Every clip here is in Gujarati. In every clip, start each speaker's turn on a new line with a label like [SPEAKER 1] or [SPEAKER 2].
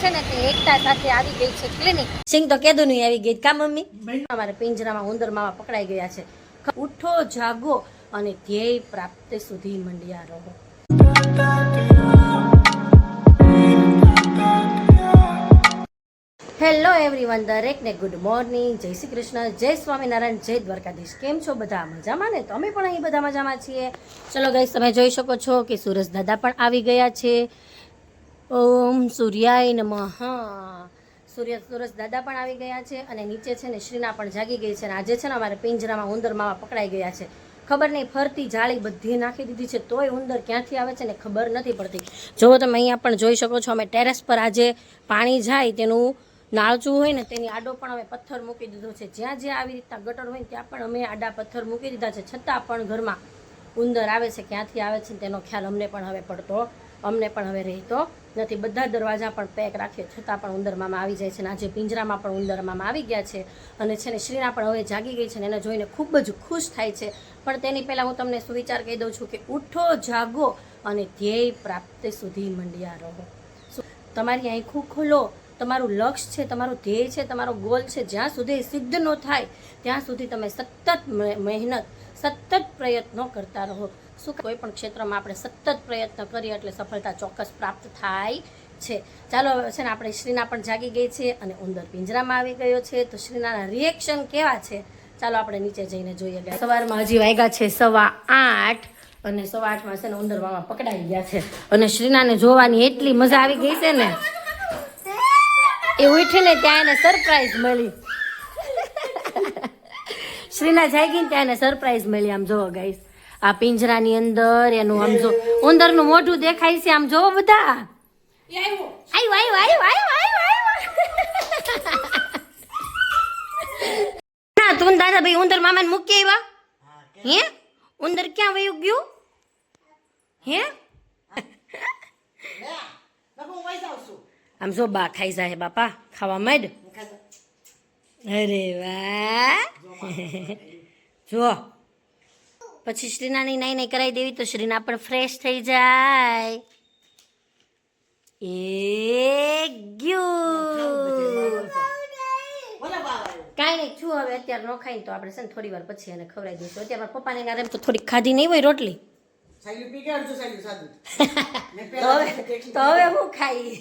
[SPEAKER 1] છે ને તે એકતા સાથે આવી ગઈ છે ક્લિનિક સિંગ તો કેદું નહીં આવી ગઈ કા મમ્મી? અમારે પિંજરામાં ઉંદર માવા પકડાઈ ગયા છે. ઉઠો, જાગો અને ધ્યેય પ્રાપ્ત સુધી મંડ્યા રહો. હેલો એવરીવન દરેકને ગુડ મોર્નિંગ જય શ્રી કૃષ્ણ, જય સ્વામિનારાયણ, જય દ્વારકાધીશ. કેમ છો બધા? મજામાં ને? તો અમે પણ અહીં બધા મજામાં છીએ. ચલો ગઈ તમે જોઈ શકો છો કે સુરજ દાદા પણ આવી ગયા છે. ઓમ સૂર્યાય નમઃ. સૂર્ય સુરજ દાદા પણ આવી ગયા છે અને નીચે છે ને શ્રીના પણ જાગી ગઈ છે અને આજે છે ને અમારે પિંજરામાં ઉંદર માવા પકડાઈ ગયા છે. ખબર નહીં, ફરતી જાળી બધી નાખી દીધી છે, તોય ઉંદર ક્યાંથી આવે છે ને ખબર નથી પડતી. જો તમે અહીંયા પણ જોઈ શકો છો, અમે ટેરેસ પર આજે પાણી જાય તેનું નાળચું હોય ને તેની આડો પણ અમે પથ્થર મૂકી દીધો છે. જ્યાં જ્યાં આવી રીતના ગટર હોય ત્યાં પણ અમે આડા પથ્થર મૂકી દીધા છે. છતાં પણ ઘરમાં ઉંદર આવે છે, ક્યાંથી આવે છે તેનો ખ્યાલ અમને પણ હવે પડતો અમને પણ હવે રહેતો નથી. બધા દરવાજા પણ પેક રાખીએ છતાં પણ ઉંદરમામાં આવી જાય છે અને આજે પિંજરામાં પણ ઉંદરમામાં આવી ગયા છે અને છે ને શ્રીના પણ હવે જાગી ગઈ છે ને એને જોઈને ખૂબ જ ખુશ થાય છે. પણ તેની પહેલાં હું તમને સુવિચાર કહી દઉં છું કે ઉઠો, જાગો અને ધ્યેય પ્રાપ્તિ સુધી મંડ્યા રહો. તમારી આંખો ખોલો. તમારું લક્ષ્ય છે, તમારું ધ્યેય છે, તમારો ગોલ છે. જ્યાં સુધી સિદ્ધ ન થાય, ત્યાં સુધી તમે સતત મહેનત, સતત પ્રયત્નો કરતા રહો. શું કોઈ પણ ક્ષેત્રમાં આપણે સતત પ્રયત્ન કરીએ એટલે સફળતા ચોક્કસ પ્રાપ્ત થાય છે. ચાલો છે ને આપણે શ્રીના પણ જાગી ગઈ છે અને ઉંદર પિંજરામાં આવી ગયો છે. તો શ્રીનાના રિએક્શન કેવા છે? ચાલો આપણે નીચે જઈને જોઈએ. સવારમાં હજી વાગ્યા છે સવા આઠ અને સવા આઠમાં છે ને ઉંદર મામા પકડાઈ ગયા છે. અને શ્રીનાને જોવાની એટલી મજા આવી ગઈ છે ને. એ ઉઠીને ત્યાં એને સરપ્રાઈઝ મળી. શ્રીના જાગીને ત્યાં એને સરપ્રાઈઝ મળી આમ જોવો ગાઈસ આ પિંજરાની અંદર એનું આમ જો ઉંદરનું મોઢું દેખાય છે આમ જોવો બધા. આવ્યું આવ્યું આવ્યું આવ્યું ના તું દાદા ભાઈ ઉંદર મામાને મૂકી આવ્યા? હે? ઉંદર ક્યાં વયું ગયું? હે? આમ જો બા ખાઈ જાય બાપા ખાવા માંડ. અરે વાહ. જો. પછી શ્રીનાની નાઈ નાઈ કરાવી દેવી તો શ્રીના પણ ફ્રેશ થઈ જાય. એ ગયું કાંઈ નહીં છું હવે અત્યારે ન ખાઈને તો આપણે છે ને થોડી વાર પછી એને ખવડાવી દઈશું. અત્યારે મારા પપ્પાને ના તો થોડી ખાધી નહીં હોય રોટલી. તો હવે હું ખાઈ.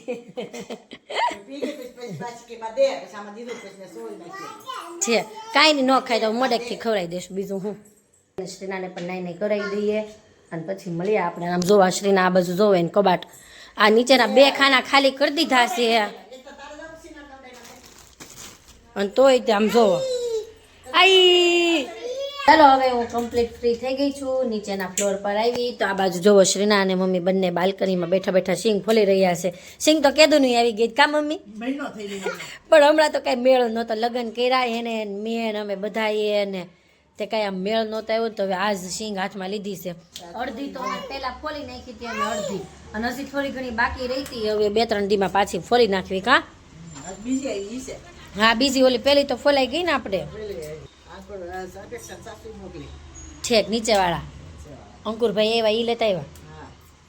[SPEAKER 1] છે કાંઈ નહીં ન ખાય તો મોડેકથી ખવડાવી દઈશું બીજું હું. શ્રીનાને પણ નાઈ નહીં કરાવી દઈએ. અને પછી મળીએ આપણે. આમ જોવા શ્રીના આ બાજુ જોવે ને કબાટ. આ નીચેના બે ખાના ખાલી કરી દીધા છે. અને તોય તે આમ જોવો. આઈ! ચાલો હવે હું કમ્પ્લીટ ફ્રી થઈ ગઈ છું. નીચેના ફ્લોર પર આવી. તો આ બાજુ જોવો શ્રીના અને મમ્મી બંને બાલ્કનીમાં બેઠા બેઠા સિંગ ફોલી રહ્યા છે. સિંગ તો કેદું નહીં આવી ગઈ કા મમ્મી? પણ હમણાં તો કાંઈ મેળો નહોતો લગ્ન કર્યા એને મેન મેં અમે બધા એને તે કાંઈ આમ મેળ નહોતો આવ્યો તો હવે આજ સિંગ હાથમાં લીધી છે. અડધી તો અમે ફોલી નાખી હતી અમે અડધી. અને હજી થોડી ઘણી બાકી રહી હતી, હવે બે ત્રણ દીમાં પાછી ફોલી નાખવી કા? હા, બીજી ઓલી પહેલી તો ફોલાઈ ગઈ ને આપણે.
[SPEAKER 2] પેલી
[SPEAKER 1] ઠેક, નીચેવાળા. અંકુરભાઈ એવા, ઈ લેતા આવ્યા.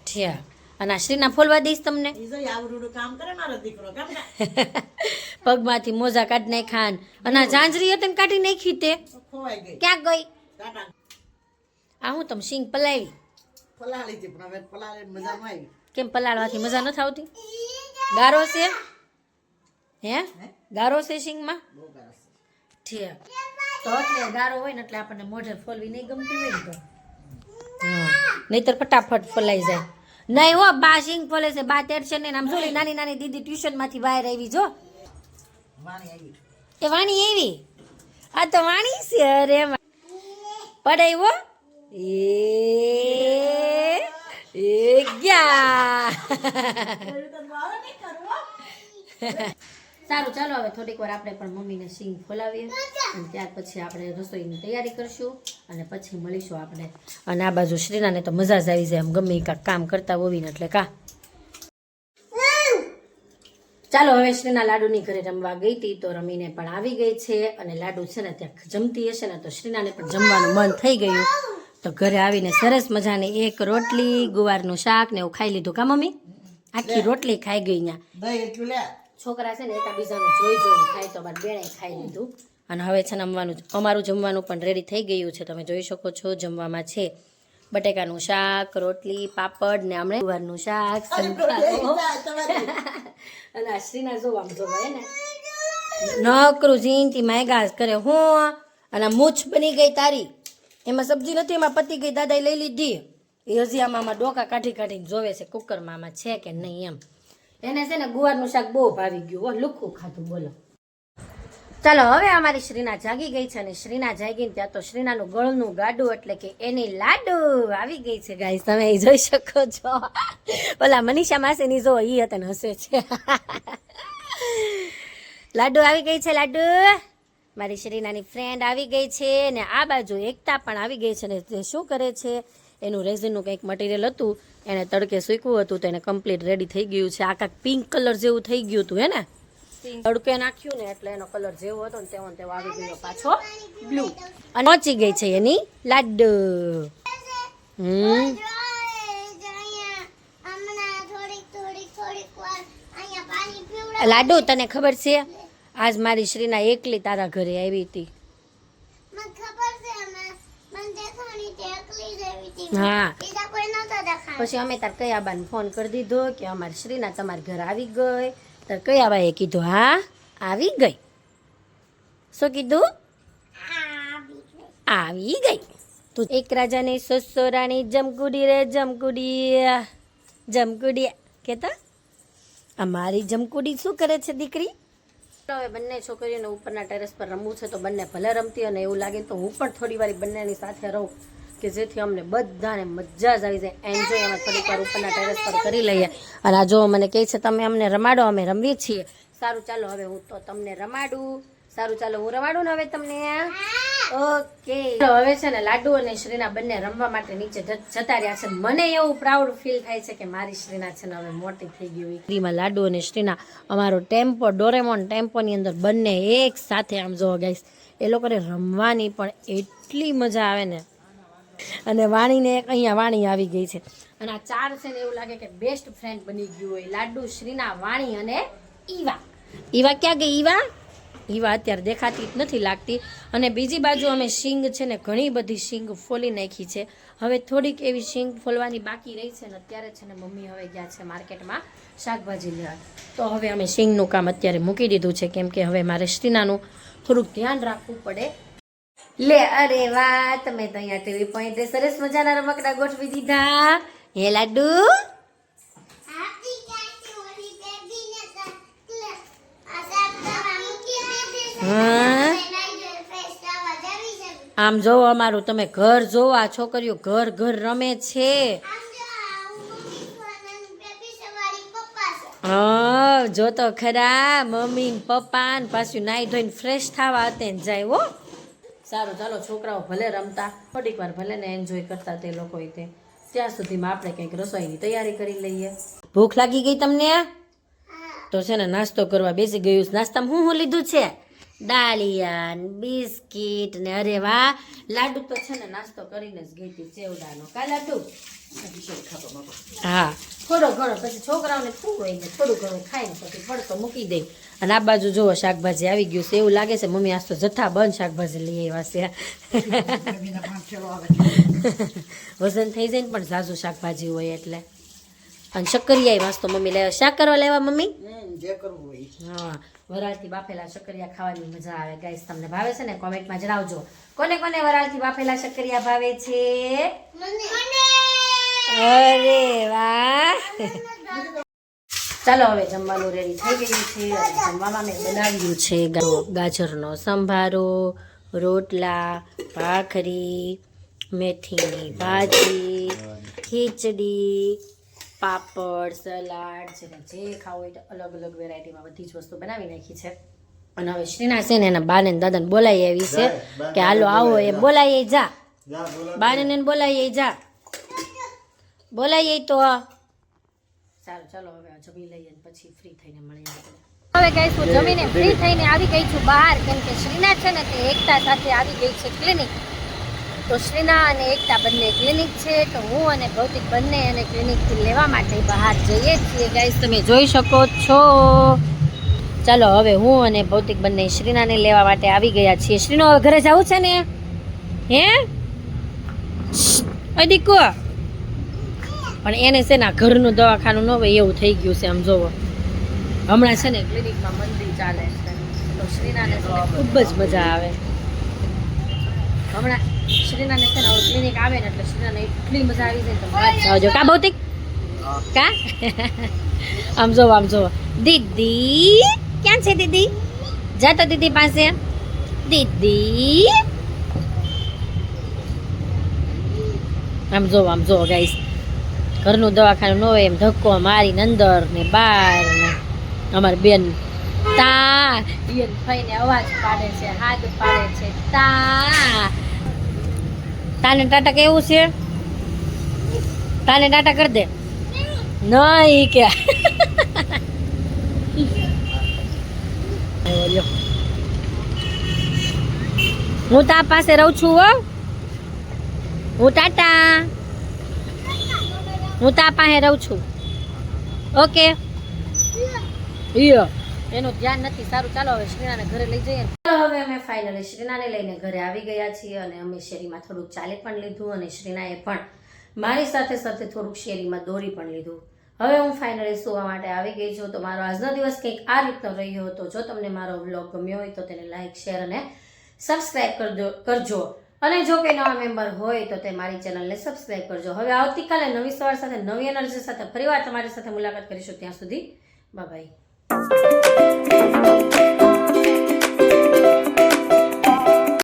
[SPEAKER 1] ઠેક. અને શ્રીના ફોલવા દઈશ તમને. પગમાંથી મોજા કાઢી નાખાન અને ઝાંઝરી હતી કાઢી નાખી તો.
[SPEAKER 2] ખોવાઈ ગઈ.
[SPEAKER 1] ક્યાં ગઈ? આ હું તમે સિંગ પલાવી.
[SPEAKER 2] પલાળી હતી પણ હવે પલાળે મજા ન આવી.
[SPEAKER 1] કેમ પલાળવાથી મજા નથી આવતી? ગારો છે? હે? ગારો છે સિંગમાં ઠીક. તો એટલે ગારો હોય ને એટલે આપણને મોઢે ફોલવી નહીં ગમતી હોય ને તો. નહીતર ફટાફટ ફોલાઈ જાય. નહીં હો બા સિંગ ફોલે છે બા તેર છે ને આમ જોડી નાની નાની દીદી ટ્યુશનમાંથી બહાર આવી જો.
[SPEAKER 2] વાણી આવી.
[SPEAKER 1] એ વાણી એવી આ તો વાણી છે, અરે પડાવ્યો એ એ ગયા. સારું, ચાલો હવે થોડીક વાર આપણે પણ મમ્મીને સિંગ ખોલાવીએ અને ત્યાર પછી આપણે રસોઈની તૈયારી કરશું. અને પછી મળીશું આપણે. અને આ બાજુ શ્રીનાને તો મજા જ આવી જાય, એમ ગમે ઈ કાંઈક કામ કરતા હોવીને, એટલે કા. ચાલો હવે શ્રીના લાડુની ઘરે રમવા ગઈ હતી તો રમીને પણ આવી ગઈ છે અને લાડુ છે ને ત્યાં જમતી હશે ને તો શ્રીનાને પણ જમવાનું મન થઈ ગયું. તો ઘરે આવીને સરસ મજાની એક રોટલી ગુવારનું શાક ને એવું ખાઈ લીધું. કા મમ્મી? આખી રોટલી ખાઈ ગઈ
[SPEAKER 2] લે.
[SPEAKER 1] છોકરા છે ને એકાબીજાનું જોઈ જોઈને ખાય તો મારી બેણે ખાઈ લીધું. અને હવે છે ને અમારું અમારું જમવાનું પણ રેડી થઈ ગયું છે. તમે જોઈ શકો છો જમવામાં છે બટેકાનું શાક રોટલી પાપડ ને હમણાં ગુવારનું શાક અને આ શ્રીના જો આમ જો ભાઈ ને. નકરું જીનથી માયગાસ કરે. હું અને મૂછ બની ગઈ તારી. એમાં સબ્જી નથી એમાં પતી ગઈ દાદાએ લઈ લીધી. એ હજી આમાં આમાં ડોકા કાઢી કાઢીને જોવે છે કુકરમાં આમાં છે કે નહીં એમ. એને છે ને ગુવારનું શાક બહુ ભાવી ગયું. હો લુખું ખાધું બોલો. ચાલો, હવે અમારી શ્રીના જાગી ગઈ છે અને શ્રીના જાગી ને ત્યાં તો શ્રીનાનું ગળનું ગાડું એટલે કે એની લાડુ આવી ગઈ છે ગાઈસ તમે એ જોઈ શકો છો. ઓલા મનીષા માસીની જો ઈ હતા હસે છે લાડુ આવી ગઈ છે, લાડુ. મારી શ્રીનાની ફ્રેન્ડ આવી ગઈ છે ને આ બાજુ એકતા પણ આવી ગઈ છે ને તે શું કરે છે? એનું રેઝિનનું કંઈક મટીરિયલ હતું, એને તડકે સૂકવું હતું તો એને કમ્પ્લીટ રેડી થઈ ગયું છે. આ કાંઈક પિંક કલર જેવું થઈ ગયું હતું, હે ને? તડકે નાખ્યું ને એટલે એનો કલર જેવો હતો ને તેવો તેવો આવી ગયો પાછો બ્લુ અને પહોંચી ગઈ છે એની લાડુ. હમ. લાડુ તને ખબર છે? આજ મારી શ્રીના એકલી તારા ઘરે આવી હતી. હા. પછી અમે તાર કયાબાને ફોન કરી દીધો કે અમારી શ્રીના તમારા ઘર આવી ગઈ. તાર એ કીધું, હા, આવી ગઈ. શું કીધું? આવી ગઈ. તું એક રાજાની સસોરાની જમકુડી રે, જમકુડી જમકુડી, કેતા? અમારી જમકુડી શું કરે છે, દીકરી? હવે બંને છોકરીઓને ઉપરના ટેરેસ પર રમવું છે, તો બંને ભલે રમતી અને એવું લાગે તો હું પણ થોડી વાર બંનેની સાથે રહું. કે જેથી અમને બધાને મજા જ આવી જાય. એન્જોય અમે થોડીક વાર ઉપરના ટેરેસ પર કરી લઈએ. અને આ જો મને કહે છે, તમે અમને રમાડો, અમે રમીએ છીએ. સારું, ચાલો હવે હું તો તમને રમાડું. સારું, ચાલો હું રમાડું ને હવે તમને? ઓકે. હવે છે ને લાડુ અને શ્રીના બંને રમવા માટે નીચે જતા રહ્યા છે. મને એવું પ્રાઉડ ફીલ થાય છે કે મારી શ્રીના છે ને હવે મોટી થઈ ગઈ શ્રીમાં લાડુ અને શ્રીના અમારો ટેમ્પો, ડોરેમોન ટેમ્પોની અંદર બંને એક સાથે આમ જોવા ગાઈશ એ લોકોને રમવાની પણ એટલી મજા આવે ને. અને વાણીને એક અહીંયા વાણી આવી ગઈ છે. અને આ ચાર છે ને એવું લાગે કે બેસ્ટ ફ્રેન્ડ બની ગયું હોય. લાડુ, શ્રીના વાણી અને ઈવા. ઈવા ક્યાં ગઈ ઈવા? ઈવા અત્યારે દેખાતી જ નથી લાગતી. અને બીજી બાજુ અમે શીંગ છે ને ઘણી બધી શીંગ ફોલી નાખી છે. હવે થોડીક એવી શીંગ ફોલવાની બાકી રહી છે ને અત્યારે છે ને મમ્મી હવે ગયા છે માર્કેટમાં શાકભાજી લેવા. તો હવે અમે શીંગનું કામ અત્યારે મૂકી દીધું છે. કેમ કે હવે મારે શ્રીનાનું થોડુંક ધ્યાન રાખવું પડે. લે અરે વાહ તમે તો અહીંયા ટીવી પોઈન્ટે સરસ મજાના રમકડા ગોઠવી દીધા. હે લાડુ? આમ જોવો અમારું તમે ઘર જોવો આ છોકરીઓ ઘર ઘર રમે છે. હા જો તો ખરા મમ્મી પપ્પા ને પાછું નાઈ ધોઈને ફ્રેશ થવા હતે ને જાય હો. સારું, ચાલો છોકરાઓ ભલે રમતા, થોડીક વાર ભલે ને એન્જોય કરતા તે લોકો તે. ત્યાં સુધીમાં આપણે કંઈક રસોઈની તૈયારી કરી લઈએ. ભૂખ લાગી ગઈ તમને તો છે ને નાસ્તો કરવા બેસી ગયું નાસ્તામાં હું શું લીધું છે? દાળિયા બિસ્કિટ ને અરે વાહ, લાડુ તો છે ને નાસ્તો કરીને જ ગઈ હતી ચેવડાનો કા લાડુ? હા. થોડો ઘણો પછી છોકરાઓને શું હોય ને થોડું ઘણું ખાઈને પછી પડતો મૂકી દે. અને આ બાજુ જુઓ શાકભાજી આવી ગયું છે. એવું લાગે છે મમ્મી આજ તો જથ્થા બંધ શાકભાજી લઈ આવ્યા છે. વજન થઈ જાય ને પણ ઝાઝુ શાકભાજી હોય એટલે. અને શક્કરિયા વાસ્તો મમ્મી લેવા શાક કરવા લેવા મમ્મી?
[SPEAKER 2] જે કરવું હોય
[SPEAKER 1] હા. વરાળથી બાફેલા શક્કરિયા ખાવાની મજા આવે. ગાઈસ તમને ભાવે છે ને કોમેન્ટમાં જણાવજો. કોને કોને વરાળથી બાફેલા શક્કરિયા ભાવે છે? અરે વાહ. ચાલો હવે જમવાનું રેડી થઈ ગયું છે. જમવામાં મેં બનાવ્યું છે ગાજરનો સંભારો રોટલા ભાખરી મેથીની ભાજી ખીચડી પાપડ સલાડ છે ને જે ખાવું હોય તો અલગ અલગ વેરાયટીમાં બધી જ વસ્તુ બનાવી નાખી છે. અને હવે શ્રીના છે ને એના બાને ને દાદાને બોલાવી આવી છે કે હાલો આવો એ બોલાવી જા. બાને ને બોલાવી જા. બોલાવી તો. સારું ચાલો હવે જમી લઈએ પછી ફ્રી થઈને મળીએ હવે ગઈ છું જમીને ફ્રી થઈને આવી ગઈ છું બહાર કેમ કે શ્રીનાથ છે ને તે એકતા સાથે આવી ગઈ છે ક્લિનિક તો શ્રીના અને એકતા બંને ક્લિનિક છે તો હું અને ભૌતિક બંને એને ક્લિનિકથી લેવા માટે બહાર જઈએ છીએ. ગાઈસ તમે જોઈ શકો છો. ચાલો હવે હું અને ભૌતિક બંને શ્રીનાને લેવા માટે આવી ગયા છીએ. શ્રીનો હવે ઘરે જવું છે ને? હે? અદીકો પણ એને છે ને ઘરનું દવાખાનું ન હોય એવું થઈ ગયું છે આમ જોવો. હમણાં છે ને ક્લિનિકમાં મંદિર ચાલે છે. તો શ્રીનાને ખૂબ જ મજા આવે. હમણાં શ્રીનાને છે ને ક્લિનિક આવે ને એટલે શ્રીનાને એટલી મજા આવી જાય તો વાત જવા કા ભૌતિક? કા? આમ જોવો આમ જોવો. દીદી, ક્યાં છે દીદી? જા તો દીદી પાસે. દીદી. આમ જોવો આમ જોવો ગાઈસ ઘરનું દવાખાનું ન હોય એમ ધક્કો મારીને અંદર ને બહાર ને અમારી બેન તા, બેન થઈને અવાજ પાડે છે, હાથ પાડે છે, તા. તાને ટાટા કેવું છે? તાને ટાટા કરી દે. નહીં કે. હું તા પાસે રહું છું હો. હું ટાટા. હું તા પાસે રહું છું. ઓકે. એનું ધ્યાન નથી સારું ચાલો હવે શ્રીનાને ઘરે લઈ જઈએ. ચાલો હવે અમે ફાઇનલી શ્રીનાને લઈને ઘરે આવી ગયા છીએ અને અમે શેરીમાં થોડુંક ચાલી પણ લીધું અને શ્રીનાએ પણ મારી સાથે સાથે થોડુંક શેરીમાં દોરી પણ લીધું. હવે હું ફાઇનલી સુવા માટે આવી ગઈ છું તો મારો આજનો દિવસ કંઈક આ રીતનો રહ્યો હતો. જો તમને મારો બ્લોગ ગમ્યો હોય તો તેને લાઇક શેર અને સબસ્ક્રાઈબ કરજો કરજો. અને જો કોઈ નવા મેમ્બર હોય તો તે મારી ચેનલને સબસ્ક્રાઈબ કરજો. હવે આવતીકાલે નવી સવાર સાથે નવી એનર્જી સાથે ફરીવાર તમારી સાથે મુલાકાત કરીશું. ત્યાં સુધી બાય